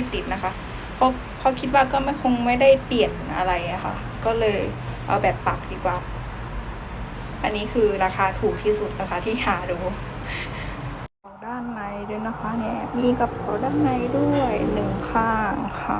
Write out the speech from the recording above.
ที่ติดนะคะเพราะเขาคิดว่าก็ไม่คงไม่ได้เปลี่ยนอะไรอะค่ะ ก็เลยเอาแบบปักดีกว่า อันนี้คือราคาถูกที่สุดนะคะที่หาดูด้านในด้วยนะคะเนี่ยมีกระเป๋าด้านในด้วยหนึ่งข้างค่ะ